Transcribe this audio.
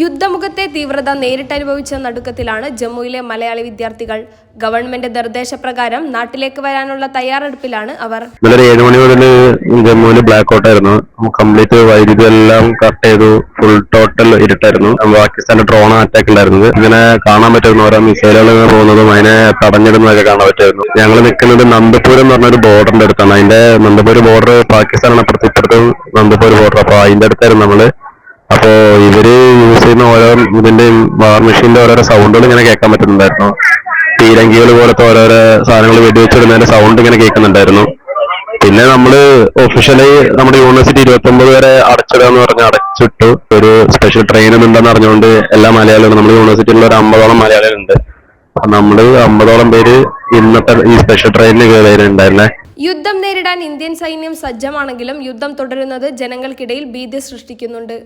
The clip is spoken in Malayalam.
യുദ്ധമുഖത്തെ തീവ്രത നേരിട്ടനുഭവിച്ച നടുക്കത്തിലാണ് ജമ്മുവിലെ മലയാളി വിദ്യാർത്ഥികൾ. ഗവൺമെന്റ് നിർദ്ദേശപ്രകാരം നാട്ടിലേക്ക് വരാനുള്ള തയ്യാറെടുപ്പിലാണ് അവർ. ഇന്നലെ ഏഴ് മണി മുതൽ ജമ്മുവിൽ ബ്ലാക്ക് ഔട്ട് ആയിരുന്നു. കംപ്ലീറ്റ് വൈദ്യുതി എല്ലാം കട്ട് ചെയ്തു ഫുൾ ടോട്ടൽ ഇരുട്ടായിരുന്നു. പാകിസ്ഥാന്റെ ഡ്രോൺ അറ്റാക്ക് ഉണ്ടായിരുന്നത്. ഇങ്ങനെ കാണാൻ പറ്റുന്ന ഓരോ മിസൈലുകൾ പോകുന്നതും അതിനെ തടഞ്ഞിടുന്നതൊക്കെ കാണാൻ പറ്റുമായിരുന്നു. ഞങ്ങൾ നിൽക്കുന്നത് നന്ദപൂർ എന്ന് പറഞ്ഞ ഒരു ബോർഡറിന്റെ അടുത്താണ്. അതിന്റെ നന്ദപൂർ ബോർഡർ പാകിസ്ഥാനാണ് അപ്പുറത്ത് ഇപ്പുറത്തും നന്ദപൂർ ബോർഡർ അപ്പൊ അതിന്റെ അടുത്തായിരുന്നു നമ്മൾ. അപ്പോ ഇവർ ചെയ്യുന്ന ഓരോ ഇതിന്റെയും വാർ മെഷീന്റെ ഓരോരോ സൗണ്ടുകൾ ഇങ്ങനെ കേൾക്കാൻ പറ്റുന്നുണ്ടായിരുന്നു. പീരങ്കികൾ പോലത്തെ ഓരോരോ സാധനങ്ങൾ വെടിവെച്ചിടുന്നതിന്റെ സൗണ്ട് ഇങ്ങനെ കേൾക്കുന്നുണ്ടായിരുന്നു. പിന്നെ നമ്മൾ ഒഫീഷ്യലി നമ്മുടെ യൂണിവേഴ്സിറ്റി ഇരുപത്തി ഒമ്പത് വരെ അടച്ചിടാന്ന് പറഞ്ഞ് അടച്ചിട്ടു. ഒരു സ്പെഷ്യൽ ട്രെയിൻ ഉണ്ടെന്ന് അറിഞ്ഞുകൊണ്ട് എല്ലാ മലയാളികളും നമ്മുടെ യൂണിവേഴ്സിറ്റിയിലുള്ള ഒരു അമ്പതോളം മലയാളികളുണ്ട്. അപ്പൊ നമ്മൾ അമ്പതോളം പേര് ഇന്നത്തെ ഈ സ്പെഷ്യൽ ട്രെയിനിന് കയറിയിട്ടുണ്ടായിരുന്നേ. യുദ്ധം നേരിടാൻ ഇന്ത്യൻ സൈന്യം സജ്ജമാണെങ്കിലും യുദ്ധം തുടരുന്നത് ജനങ്ങൾക്കിടയിൽ ഭീതി സൃഷ്ടിക്കുന്നുണ്ട്.